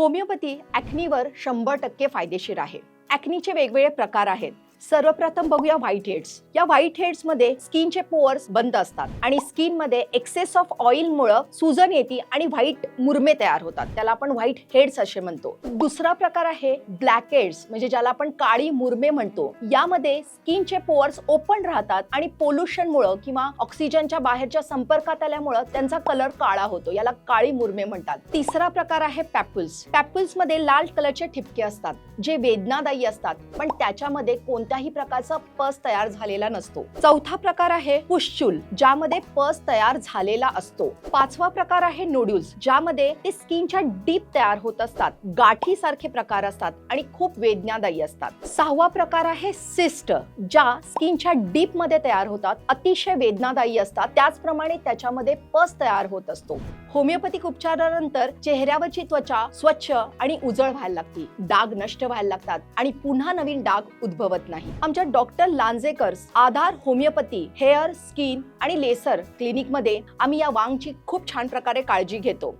Homeopathy ॲक्नीवर शंभर टक्के फायदेशीर आहे. ॲक्नीचे वेगवेगळे प्रकार आहेत. सर्वप्रथम बघूया व्हाईट हेड्स या व्हाईट हेड्समध्ये स्किनचे पोअर्स बंद असतात आणि स्किनमध्ये एक्सेस ऑफ ऑइल मुळे सुजन येते आणि व्हाईट मुरमे तयार होतात. त्याला आपण व्हाईट हेड्स असे म्हणतो. दुसरा प्रकार आहे ब्लॅक हेड्स म्हणजे ज्याला आपण काळी मुरमे म्हणतो. यामध्ये स्किनचे पोअर्स ओपन राहतात आणि पोल्युशन मुळे किंवा ऑक्सिजनच्या बाहेरच्या संपर्कात आल्यामुळं त्यांचा कलर काळा होतो. याला काळी मुरमे म्हणतात. तिसरा प्रकार आहे पॅपुल्स पॅपुल्समध्ये लाल कलरचे ठिपके असतात जे वेदनादायी असतात. पण त्याच्यामध्ये कोणत्याही प्रकारचा पस तयार झालेला नसतो. चौथा प्रकार आहे पुश्चुल ज्यामध्ये पस तयार झालेला असतो. पाचवा प्रकार आहे नोड्युल्स ज्यामध्ये ते स्किनच्या डीप तयार होत असतात गाठी सारखे प्रकार असतात आणि खूप वेदनादायी असतात. सहावा प्रकार आहे सिस्ट ज्या स्किनच्या डीपमध्ये तयार होतात अतिशय वेदनादायी असतात त्याचप्रमाणे त्याच्यामध्ये पस तयार होत असतो. होमिओपॅथिक उपचारानंतर चेहऱ्यावरची त्वचा स्वच्छ आणि उजळ व्हायला लागते डाग नष्ट व्हायला लागतात आणि पुन्हा नवीन डाग उद्भवत नाही. आमच्या doctor Lanjekar's Aadhar homeopathy hair skin आणि लेसर क्लिनिकमध्ये आम्ही या वांगची खूप छान प्रकारे काळजी घेतो.